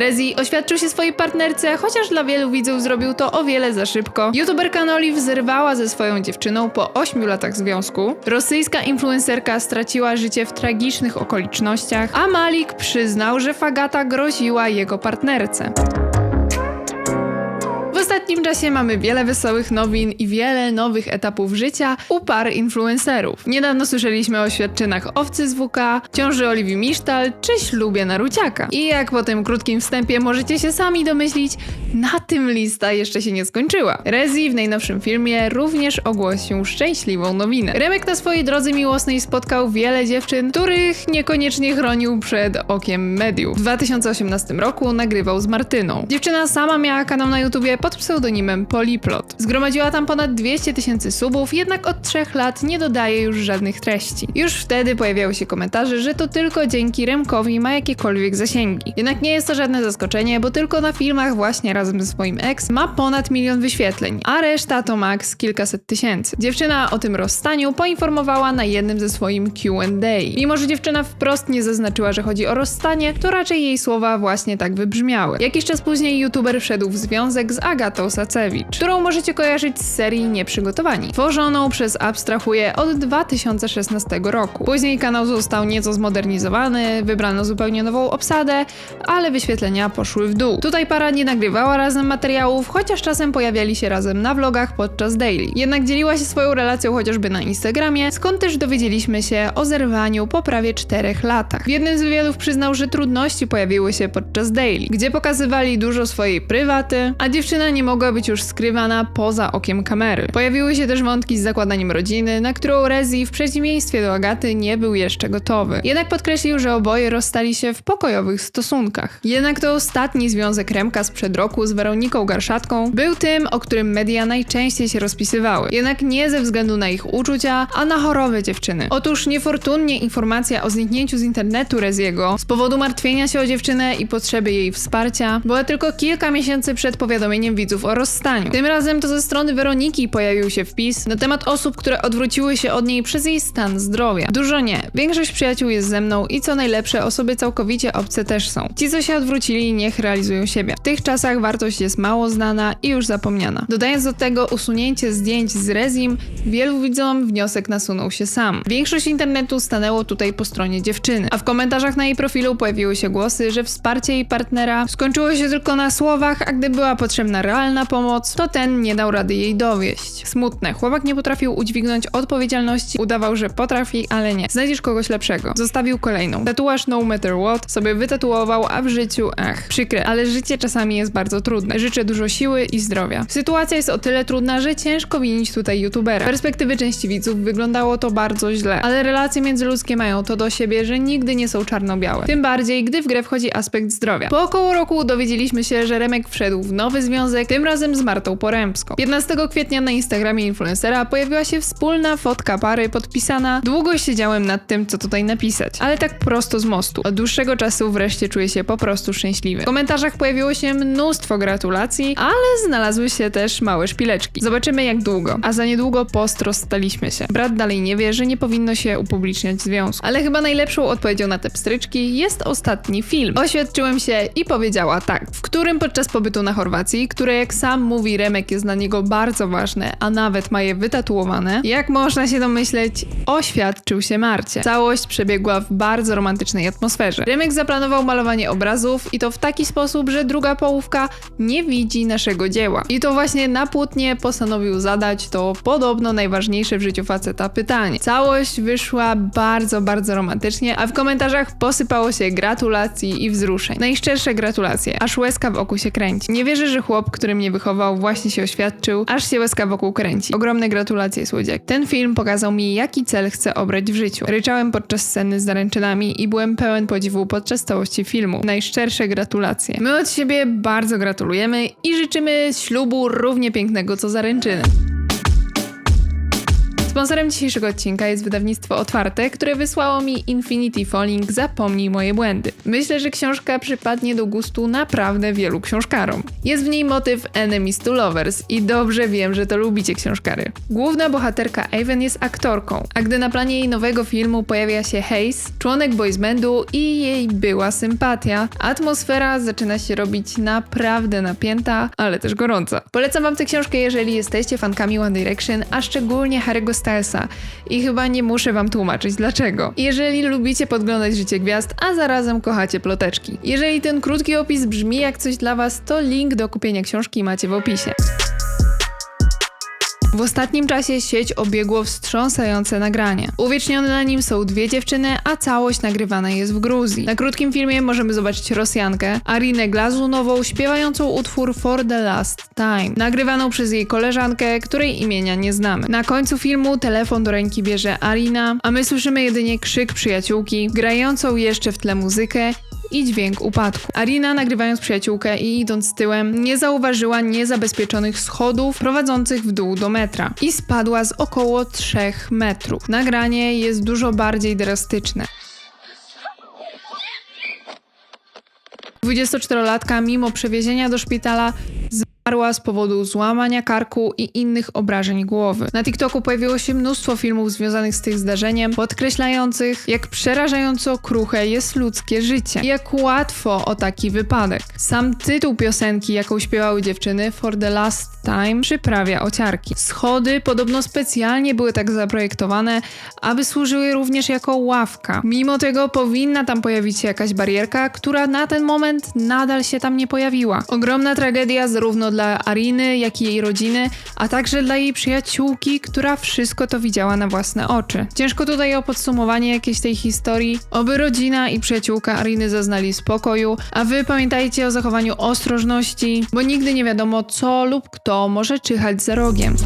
Rezi oświadczył się swojej partnerce, chociaż dla wielu widzów zrobił to o wiele za szybko. YouTuberka Noliv zerwała ze swoją dziewczyną po 8 latach związku. Rosyjska influencerka straciła życie w tragicznych okolicznościach, a Malik przyznał, że Fagata groziła jego partnerce. Ostatnim czasie mamy wiele wesołych nowin i wiele nowych etapów życia u par influencerów. Niedawno słyszeliśmy o świadczynach owcy z WK, ciąży Oliwii Misztal czy ślubie Naruciaka. I jak po tym krótkim wstępie możecie się sami domyślić, na tym lista jeszcze się nie skończyła. Rezi w najnowszym filmie również ogłosił szczęśliwą nowinę. Remek na swojej drodze miłosnej spotkał wiele dziewczyn, których niekoniecznie chronił przed okiem mediów. W 2018 roku nagrywał z Martyną. Dziewczyna sama miała kanał na YouTubie pod pseudonimem Poliplot. Zgromadziła tam ponad 200 tysięcy subów, jednak od trzech lat nie dodaje już żadnych treści. Już wtedy pojawiały się komentarze, że to tylko dzięki Remkowi ma jakiekolwiek zasięgi. Jednak nie jest to żadne zaskoczenie, bo tylko na filmach właśnie razem ze ex ma ponad milion wyświetleń, a reszta to max kilkaset tysięcy. Dziewczyna o tym rozstaniu poinformowała na jednym ze swoim Q&A. Mimo, że dziewczyna wprost nie zaznaczyła, że chodzi o rozstanie, to raczej jej słowa właśnie tak wybrzmiały. Jakiś czas później youtuber wszedł w związek z Agatą Sacewicz, którą możecie kojarzyć z serii Nieprzygotowani, tworzoną przez Abstrahuję od 2016 roku. Później kanał został nieco zmodernizowany, wybrano zupełnie nową obsadę, ale wyświetlenia poszły w dół. Tutaj para nie nagrywała razem materiałów, chociaż czasem pojawiali się razem na vlogach podczas daily. Jednak dzieliła się swoją relacją chociażby na Instagramie, skąd też dowiedzieliśmy się o zerwaniu po prawie 4 latach. W jednym z wywiadów przyznał, że trudności pojawiły się podczas daily, gdzie pokazywali dużo swojej prywaty, a dziewczyna nie mogła być już skrywana poza okiem kamery. Pojawiły się też wątki z zakładaniem rodziny, na którą Rezi w przeciwieństwie do Agaty nie był jeszcze gotowy. Jednak podkreślił, że oboje rozstali się w pokojowych stosunkach. Jednak to ostatni związek Remka sprzed roku z Weroniką Garszatką był tym, o którym media najczęściej się rozpisywały. Jednak nie ze względu na ich uczucia, a na chorobę dziewczyny. Otóż niefortunnie informacja o zniknięciu z internetu Reziego z powodu martwienia się o dziewczynę i potrzeby jej wsparcia była tylko kilka miesięcy przed powiadomieniem widzów o rozstaniu. Tym razem to ze strony Weroniki pojawił się wpis na temat osób, które odwróciły się od niej przez jej stan zdrowia. Dużo nie. Większość przyjaciół jest ze mną i co najlepsze, osoby całkowicie obce też są. Ci, co się odwrócili, niech realizują siebie. W tych czasach wartość jest mało znana i już zapomniana. Dodając do tego usunięcie zdjęć z Rezim, wielu widzom wniosek nasunął się sam. Większość internetu stanęło tutaj po stronie dziewczyny, a w komentarzach na jej profilu pojawiły się głosy, że wsparcie jej partnera skończyło się tylko na słowach, a gdy była potrzebna realna pomoc, to ten nie dał rady jej dowieść. Smutne, chłopak nie potrafił udźwignąć odpowiedzialności, udawał, że potrafi, ale nie. Znajdziesz kogoś lepszego. Zostawił kolejną. Tatuaż no matter what sobie wytatuował, a w życiu, ach, przykre, ale życie czasami jest bardzo trudne. Życzę dużo siły i zdrowia. Sytuacja jest o tyle trudna, że ciężko winić tutaj youtubera. Z perspektywy części widzów wyglądało to bardzo źle, ale relacje międzyludzkie mają to do siebie, że nigdy nie są czarno-białe. Tym bardziej, gdy w grę wchodzi aspekt zdrowia. Po około roku dowiedzieliśmy się, że Remek wszedł w nowy związek, tym razem z Martą Porębską. 15 kwietnia na Instagramie influencera pojawiła się wspólna fotka pary podpisana Długo siedziałem nad tym, co tutaj napisać, ale tak prosto z mostu. Od dłuższego czasu wreszcie czuję się po prostu szczęśliwy. W komentarzach pojawiło się mnóstwo gratulacji, ale znalazły się też małe szpileczki. Zobaczymy jak długo. A za niedługo post rozstaliśmy się. Brat dalej nie wie, że nie powinno się upubliczniać związku. Ale chyba najlepszą odpowiedzią na te pstryczki jest ostatni film. Oświadczyłem się i powiedziała tak, w którym podczas pobytu na Chorwacji, które jak sam mówi Remek jest dla niego bardzo ważne, a nawet ma je wytatuowane, jak można się domyśleć, oświadczył się Marcie. Całość przebiegła w bardzo romantycznej atmosferze. Remek zaplanował malowanie obrazów i to w taki sposób, że druga połówka nie widzi naszego dzieła. I to właśnie na płótnie postanowił zadać to podobno najważniejsze w życiu faceta pytanie. Całość wyszła bardzo, bardzo romantycznie, a w komentarzach posypało się gratulacji i wzruszeń. Najszczersze gratulacje, aż łezka w oku się kręci. Nie wierzę, że chłop, który mnie wychował, właśnie się oświadczył, aż się łezka wokół kręci. Ogromne gratulacje, słodziak. Ten film pokazał mi, jaki cel chcę obrać w życiu. Ryczałem podczas sceny z zaręczynami i byłem pełen podziwu podczas całości filmu. Najszczersze gratulacje. My od siebie bardzo gratulujemy i życzymy ślubu równie pięknego co zaręczyny. Sponsorem dzisiejszego odcinka jest wydawnictwo Otwarte, które wysłało mi Infinity Falling Zapomnij moje błędy. Myślę, że książka przypadnie do gustu naprawdę wielu książkarom. Jest w niej motyw Enemies to Lovers i dobrze wiem, że to lubicie książkary. Główna bohaterka Aven jest aktorką, a gdy na planie jej nowego filmu pojawia się Hayes, członek boys bandu i jej była sympatia, atmosfera zaczyna się robić naprawdę napięta, ale też gorąca. Polecam wam tę książkę, jeżeli jesteście fankami One Direction, a szczególnie Harry'ego I chyba nie muszę wam tłumaczyć dlaczego. Jeżeli lubicie podglądać życie gwiazd, a zarazem kochacie ploteczki. Jeżeli ten krótki opis brzmi jak coś dla was, to link do kupienia książki macie w opisie. W ostatnim czasie sieć obiegło wstrząsające nagranie. Uwiecznione na nim są dwie dziewczyny, a całość nagrywana jest w Gruzji. Na krótkim filmie możemy zobaczyć Rosjankę, Arinę Glazunową, śpiewającą utwór For the Last Time, nagrywaną przez jej koleżankę, której imienia nie znamy. Na końcu filmu telefon do ręki bierze Arina, a my słyszymy jedynie krzyk przyjaciółki, grającą jeszcze w tle muzykę i dźwięk upadku. Arina, nagrywając przyjaciółkę i idąc tyłem, nie zauważyła niezabezpieczonych schodów prowadzących w dół do metra i spadła z około 3 metrów. Nagranie jest dużo bardziej drastyczne. 24-latka, mimo przewiezienia do szpitala, zmarła z powodu złamania karku i innych obrażeń głowy. Na TikToku pojawiło się mnóstwo filmów związanych z tym zdarzeniem, podkreślających, jak przerażająco kruche jest ludzkie życie i jak łatwo o taki wypadek. Sam tytuł piosenki, jaką śpiewały dziewczyny, For the Last Time, przyprawia ociarki. Schody podobno specjalnie były tak zaprojektowane, aby służyły również jako ławka. Mimo tego powinna tam pojawić się jakaś barierka, która na ten moment nadal się tam nie pojawiła. Ogromna tragedia zarówno dla Ariny, jak i jej rodziny, a także dla jej przyjaciółki, która wszystko to widziała na własne oczy. Ciężko tutaj o podsumowanie jakiejś tej historii. Oby rodzina i przyjaciółka Ariny zaznali spokoju, a wy pamiętajcie o zachowaniu ostrożności, bo nigdy nie wiadomo co lub kto może czyhać za rogiem.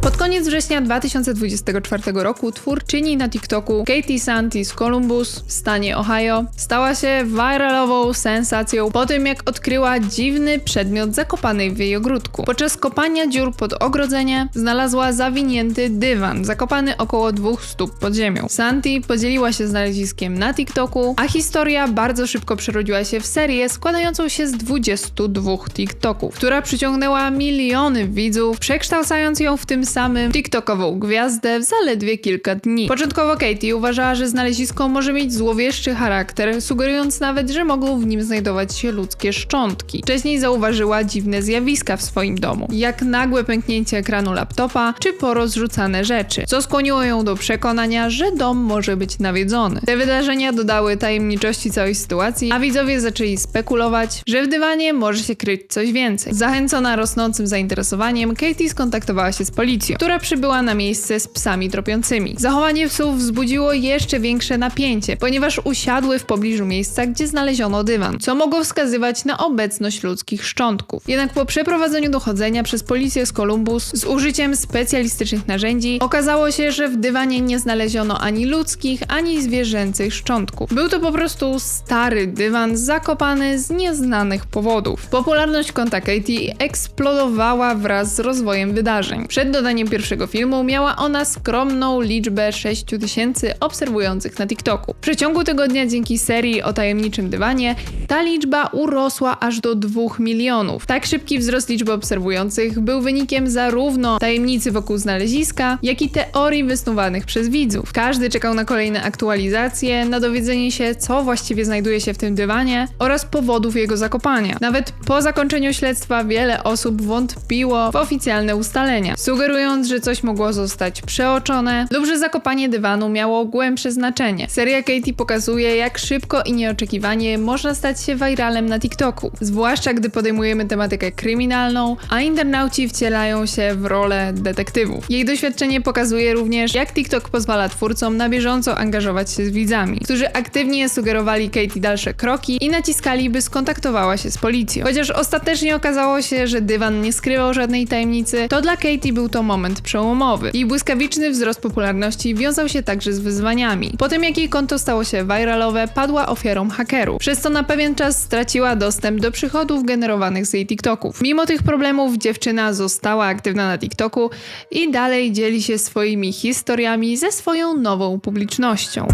Pod koniec września 2024 roku twórczyni na TikToku Katie Santi z Columbus w stanie Ohio stała się viralową sensacją po tym, jak odkryła dziwny przedmiot zakopany w jej ogródku. Podczas kopania dziur pod ogrodzenie znalazła zawinięty dywan zakopany około dwóch stóp pod ziemią. Santi podzieliła się znaleziskiem na TikToku, a historia bardzo szybko przerodziła się w serię składającą się z 22 TikToków, która przyciągnęła miliony widzów, przekształcając ją w tym samym TikTokową gwiazdę w zaledwie kilka dni. Początkowo Katie uważała, że znalezisko może mieć złowieszczy charakter, sugerując nawet, że mogą w nim znajdować się ludzkie szczątki. Wcześniej zauważyła dziwne zjawiska w swoim domu, jak nagłe pęknięcie ekranu laptopa czy porozrzucane rzeczy, co skłoniło ją do przekonania, że dom może być nawiedzony. Te wydarzenia dodały tajemniczości całej sytuacji, a widzowie zaczęli spekulować, że w dywanie może się kryć coś więcej. Zachęcona rosnącym zainteresowaniem, Katie skontaktowała się z policją policją, która przybyła na miejsce z psami tropiącymi. Zachowanie psów wzbudziło jeszcze większe napięcie, ponieważ usiadły w pobliżu miejsca, gdzie znaleziono dywan, co mogło wskazywać na obecność ludzkich szczątków. Jednak po przeprowadzeniu dochodzenia przez policję z Columbus z użyciem specjalistycznych narzędzi, okazało się, że w dywanie nie znaleziono ani ludzkich, ani zwierzęcych szczątków. Był to po prostu stary dywan zakopany z nieznanych powodów. Popularność konta Katie eksplodowała wraz z rozwojem wydarzeń. Przed dodaniem pierwszego filmu miała ona skromną liczbę 6 tysięcy obserwujących na TikToku. W przeciągu tygodnia dzięki serii o tajemniczym dywanie ta liczba urosła aż do 2 milionów. Tak szybki wzrost liczby obserwujących był wynikiem zarówno tajemnicy wokół znaleziska, jak i teorii wysnuwanych przez widzów. Każdy czekał na kolejne aktualizacje, na dowiedzenie się, co właściwie znajduje się w tym dywanie oraz powodów jego zakopania. Nawet po zakończeniu śledztwa wiele osób wątpiło w oficjalne ustalenia, sugerując sugerując, że coś mogło zostać przeoczone lub że zakopanie dywanu miało głębsze znaczenie. Seria Katie pokazuje, jak szybko i nieoczekiwanie można stać się viralem na TikToku, zwłaszcza gdy podejmujemy tematykę kryminalną, a internauci wcielają się w rolę detektywów. Jej doświadczenie pokazuje również, jak TikTok pozwala twórcom na bieżąco angażować się z widzami, którzy aktywnie sugerowali Katie dalsze kroki i naciskali, by skontaktowała się z policją. Chociaż ostatecznie okazało się, że dywan nie skrywał żadnej tajemnicy, to dla Katie był to moment przełomowy. Jej błyskawiczny wzrost popularności wiązał się także z wyzwaniami. Po tym jak jej konto stało się viralowe, padła ofiarą hakerów, przez co na pewien czas straciła dostęp do przychodów generowanych z jej TikToków. Mimo tych problemów dziewczyna została aktywna na TikToku i dalej dzieli się swoimi historiami ze swoją nową publicznością.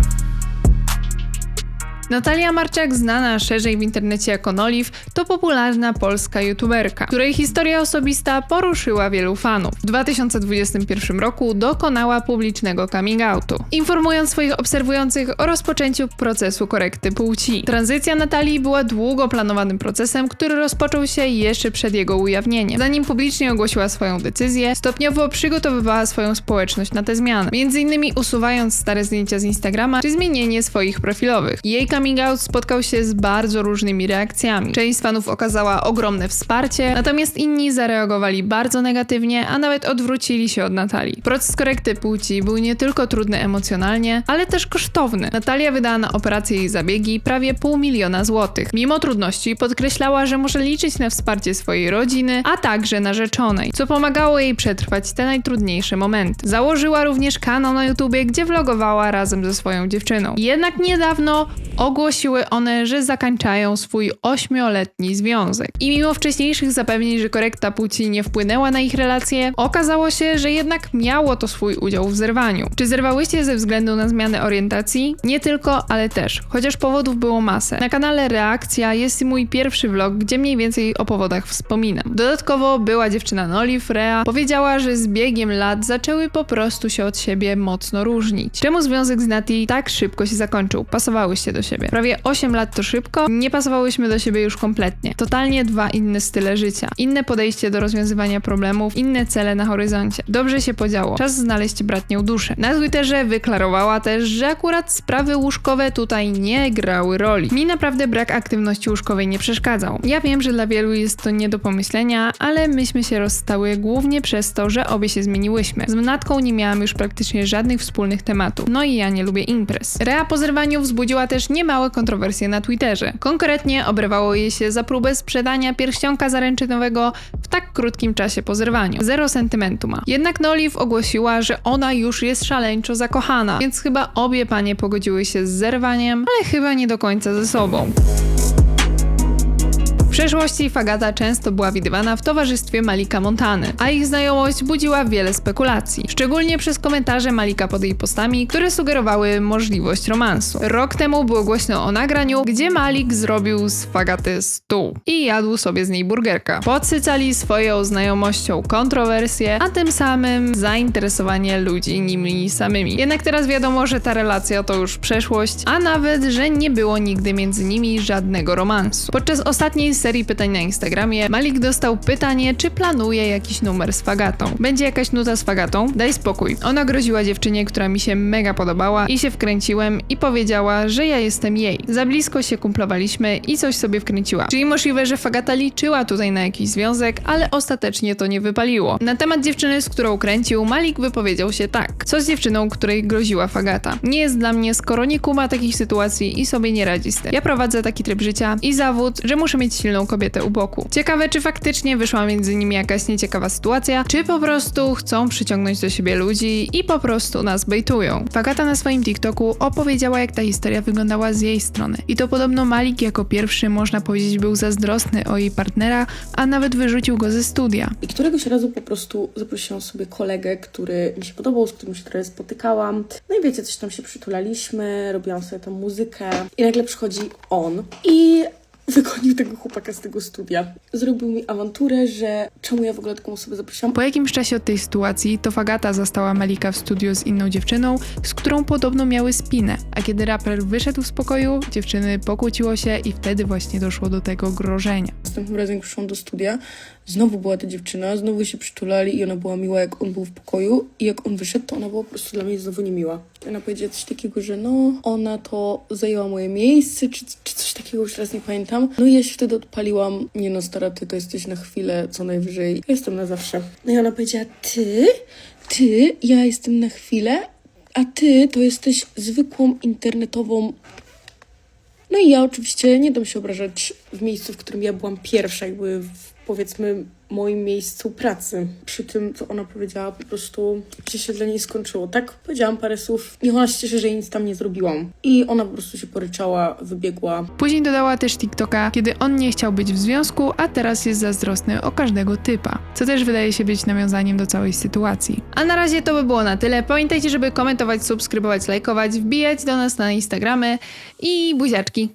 Natalia Marczak, znana szerzej w internecie jako Noliv, to popularna polska youtuberka, której historia osobista poruszyła wielu fanów. W 2021 roku dokonała publicznego coming outu, informując swoich obserwujących o rozpoczęciu procesu korekty płci. Tranzycja Natalii była długo planowanym procesem, który rozpoczął się jeszcze przed jego ujawnieniem. Zanim publicznie ogłosiła swoją decyzję, stopniowo przygotowywała swoją społeczność na te zmiany, między innymi usuwając stare zdjęcia z Instagrama czy zmienienie swoich profilowych. Jej coming out spotkał się z bardzo różnymi reakcjami. Część fanów okazała ogromne wsparcie, natomiast inni zareagowali bardzo negatywnie, a nawet odwrócili się od Natalii. Proces korekty płci był nie tylko trudny emocjonalnie, ale też kosztowny. Natalia wydała na operację i zabiegi prawie pół miliona złotych. Mimo trudności podkreślała, że może liczyć na wsparcie swojej rodziny, a także narzeczonej, co pomagało jej przetrwać te najtrudniejsze momenty. Założyła również kanał na YouTubie, gdzie vlogowała razem ze swoją dziewczyną. Jednak niedawno ogłosiły one, że zakończają swój ośmioletni związek. I mimo wcześniejszych zapewnień, że korekta płci nie wpłynęła na ich relacje, okazało się, że jednak miało to swój udział w zerwaniu. Czy zerwałyście ze względu na zmianę orientacji? Nie tylko, ale też, chociaż powodów było masę. Na kanale Reakcja jest mój pierwszy vlog, gdzie mniej więcej o powodach wspominam. Dodatkowo była dziewczyna Noli, Freya, powiedziała, że z biegiem lat zaczęły po prostu się od siebie mocno różnić. Czemu związek z Nati tak szybko się zakończył? Pasowałyście do siebie. Prawie 8 lat to szybko, nie pasowałyśmy do siebie już kompletnie. Totalnie dwa inne style życia, inne podejście do rozwiązywania problemów, inne cele na horyzoncie. Dobrze się podziało. Czas znaleźć bratnią duszę. Na Twitterze wyklarowała też, że akurat sprawy łóżkowe tutaj nie grały roli. Mi naprawdę brak aktywności łóżkowej nie przeszkadzał. Ja wiem, że dla wielu jest to nie do pomyślenia, ale myśmy się rozstały głównie przez to, że obie się zmieniłyśmy. Z Natką nie miałam już praktycznie żadnych wspólnych tematów. No i ja nie lubię imprez. Rea po zerwaniu wzbudziła też niemałe kontrowersje na Twitterze. Konkretnie obrywało jej się za próbę sprzedania pierścionka zaręczynowego w tak krótkim czasie po zerwaniu. Zero sentymentu ma. Jednak Noliv ogłosiła, że ona już jest szaleńczo zakochana, więc chyba obie panie pogodziły się z zerwaniem, ale chyba nie do końca ze sobą. Przeszłości Fagata często była widywana w towarzystwie Malika Montany, a ich znajomość budziła wiele spekulacji, szczególnie przez komentarze Malika pod jej postami, które sugerowały możliwość romansu. Rok temu było głośno o nagraniu, gdzie Malik zrobił z Fagaty stół i jadł sobie z niej burgerka. Podsycali swoją znajomością kontrowersje, a tym samym zainteresowanie ludzi nimi samymi. Jednak teraz wiadomo, że ta relacja to już przeszłość, a nawet, że nie było nigdy między nimi żadnego romansu. Podczas ostatniej serii pytań na Instagramie Malik dostał pytanie, czy planuje jakiś numer z Fagatą. Będzie jakaś nuta z Fagatą? Daj spokój. Ona groziła dziewczynie, która mi się mega podobała i się wkręciłem i powiedziała, że ja jestem jej. Za blisko się kumplowaliśmy i coś sobie wkręciła. Czyli możliwe, że Fagata liczyła tutaj na jakiś związek, ale ostatecznie to nie wypaliło. Na temat dziewczyny, z którą kręcił, Malik wypowiedział się tak. Co z dziewczyną, której groziła Fagata? Nie jest dla mnie, skoro nie kuma takich sytuacji i sobie nie radzi z tym. Ja prowadzę taki tryb życia i zawód, że muszę mieć silną kobietę u boku. Ciekawe, czy faktycznie wyszła między nimi jakaś nieciekawa sytuacja, czy po prostu chcą przyciągnąć do siebie ludzi i po prostu nas bejtują. Fagata na swoim TikToku opowiedziała, jak ta historia wyglądała z jej strony. I to podobno Malik jako pierwszy, można powiedzieć, był zazdrosny o jej partnera, a nawet wyrzucił go ze studia. I któregoś razu po prostu zaprosiłam sobie kolegę, który mi się podobał, z którym się trochę spotykałam. No i wiecie, coś tam się przytulaliśmy, robiłam sobie tam muzykę i nagle przychodzi on i wygonił tego chłopaka z tego studia. Zrobił mi awanturę, że czemu ja w ogóle taką osobę zaprosiłam. Po jakimś czasie od tej sytuacji to Fagata zastała Malika w studiu z inną dziewczyną, z którą podobno miały spinę, a kiedy raper wyszedł z pokoju, dziewczyny pokłóciło się i wtedy właśnie doszło do tego grożenia. Następnym razem, jak przyszłam do studia, znowu była ta dziewczyna, znowu się przytulali i ona była miła, jak on był w pokoju. I jak on wyszedł, to ona była po prostu dla mnie znowu niemiła. Ona powiedziała coś takiego, że no, ona to zajęła moje miejsce, czy, czy coś takiego, już teraz nie pamiętam. No i ja się wtedy odpaliłam, nie no, stara, ty to jesteś na chwilę, co najwyżej. Jestem na zawsze. No i ona powiedziała, ty, ty, ja jestem na chwilę, a ty to jesteś zwykłą internetową? No i ja oczywiście nie dam się obrażać w miejscu, w którym ja byłam pierwsza, jakby w powiedzmy moim miejscu pracy. Przy tym, co ona powiedziała, po prostu że się dla niej skończyło. Tak, powiedziałam parę słów i ona się cieszy, że jej nic tam nie zrobiłam. I ona po prostu się poryczała, wybiegła. Później dodała też TikToka, kiedy on nie chciał być w związku, a teraz jest zazdrosny o każdego typa. Co też wydaje się być nawiązaniem do całej sytuacji. A na razie to by było na tyle. Pamiętajcie, żeby komentować, subskrybować, lajkować, wbijać do nas na Instagramy i buziaczki.